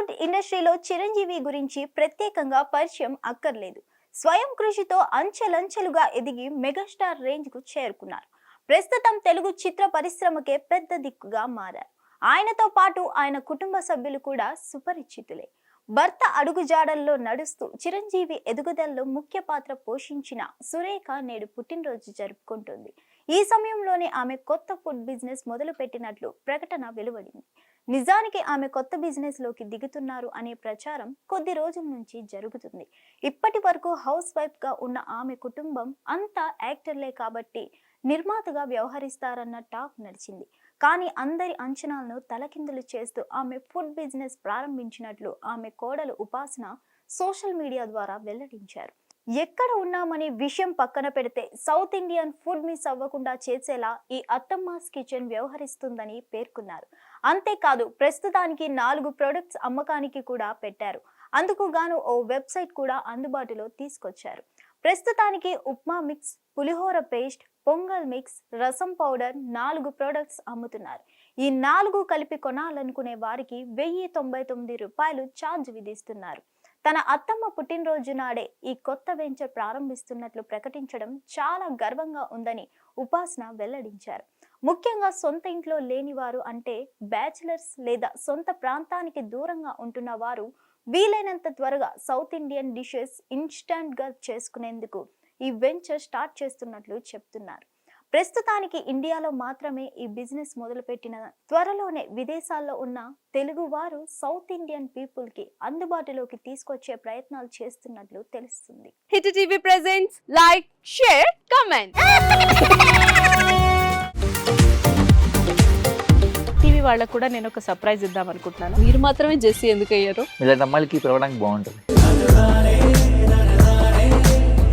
టాలీవుడ్ ఇండస్ట్రీలో చిరంజీవి గురించి ప్రత్యేకంగా పరిచయం అక్కర్లేదు. స్వయం కృషితో అంచెలంచెలుగా ఎదిగి మెగాస్టార్ రేంజ్కు చేరుకున్నారు. ప్రస్తుతం తెలుగు చిత్ర పరిశ్రమకే పెద్ద దిక్కుగా మారారు. ఆయనతో పాటు ఆయన కుటుంబ సభ్యులు కూడా సుపరిచితులే. భర్త అడుగుజాడల్లో నడుస్తూ చిరంజీవి ఎదుగుదలలో ముఖ్య పాత్ర పోషించిన సురేఖ నేడు పుట్టినరోజు జరుపుకుంటుంది. ఈ సమయంలోనే ఆమె కొత్త ఫుడ్ బిజినెస్ మొదలు పెట్టినట్లు ప్రకటన వెలువడింది. నిజానికి ఆమె కొత్త బిజినెస్లోకి దిగుతున్నారు అనే ప్రచారం కొద్ది రోజుల నుంచి జరుగుతుంది. ఇప్పటి వరకు హౌస్ వైఫ్గా ఉన్న ఆమె కుటుంబం అంతా యాక్టర్లే కాబట్టి నిర్మాతగా వ్యవహరిస్తారన్న టాక్ నడిచింది. కానీ అందరి అంచనాలను తలకిందులు చేస్తూ ఆమె ఫుడ్ బిజినెస్ ప్రారంభించినట్లు ఆమె కోడలు ఉపాసన సోషల్ మీడియా ద్వారా వెల్లడించారు. ఎక్కడ ఉన్నామనే విషయం పక్కన పెడితే సౌత్ ఇండియన్ ఫుడ్ మిస్ అవ్వకుండా చేసేలా ఈ అత్తమ్మాస్ కిచెన్ వ్యవహరిస్తుందని పేర్కొన్నారు. అంతేకాదు ప్రస్తుతానికి నాలుగు ప్రొడక్ట్స్ అమ్మకానికి కూడా పెట్టారు. అందుకు గాను ఓ వెబ్సైట్ కూడా అందుబాటులో తీసుకొచ్చారు. ప్రస్తుతానికి upma mix pulihora paste pongal mix rasam powder నాలుగు ప్రొడక్ట్స్ అమ్ముతున్నారు. ఈ నాలుగు కలిపి కొనాలనుకునే వారికి వెయ్యి తొంభై తొమ్మిది రూపాయలు ఛార్జ్ విధిస్తున్నారు. తన అత్తమ్మ పుట్టినరోజు నాడే ఈ కొత్త వెంచర్ ప్రారంభిస్తున్నట్లు ప్రకటించడం చాలా గర్వంగా ఉందని ఉపాసన వెల్లడించారు. ముఖ్యంగా సొంత ఇంట్లో లేని వారు అంటే బ్యాచిలర్స్ లేదా సొంత ప్రాంతానికి దూరంగా ఉంటున్న వారు వీలైనంత త్వరగా సౌత్ ఇండియన్ డిషెస్ ఇన్స్టంట్గా చేసుకునేందుకు ఈ వెంచర్ స్టార్ట్ చేస్తున్నట్లు చెప్తున్నారు. ప్రస్తుతానికి ఇండియాలో మాత్రమే ఈ బిజినెస్ మొదలుపెట్టిన త్వరలోనే విదేశాల్లో ఉన్న తెలుగు వారు సౌత్ ఇండియన్ పీపుల్కి అందుబాటులోకి తీసుకొచ్చే ప్రయత్నాలు చేస్తున్నట్లు తెలుస్తుంది. Hit TV presents like share comment. TV వాళ్ళకు కూడా నేను ఒక సర్ప్రైజ్ ఇద్దాం అనుకుంటున్నాను. మీరు మాత్రమే జెస్సీ ఎందుకు అయ్యారు ఇలాంటి అమ్మాయిలకి పిలవడానికి బాగుంటుంది.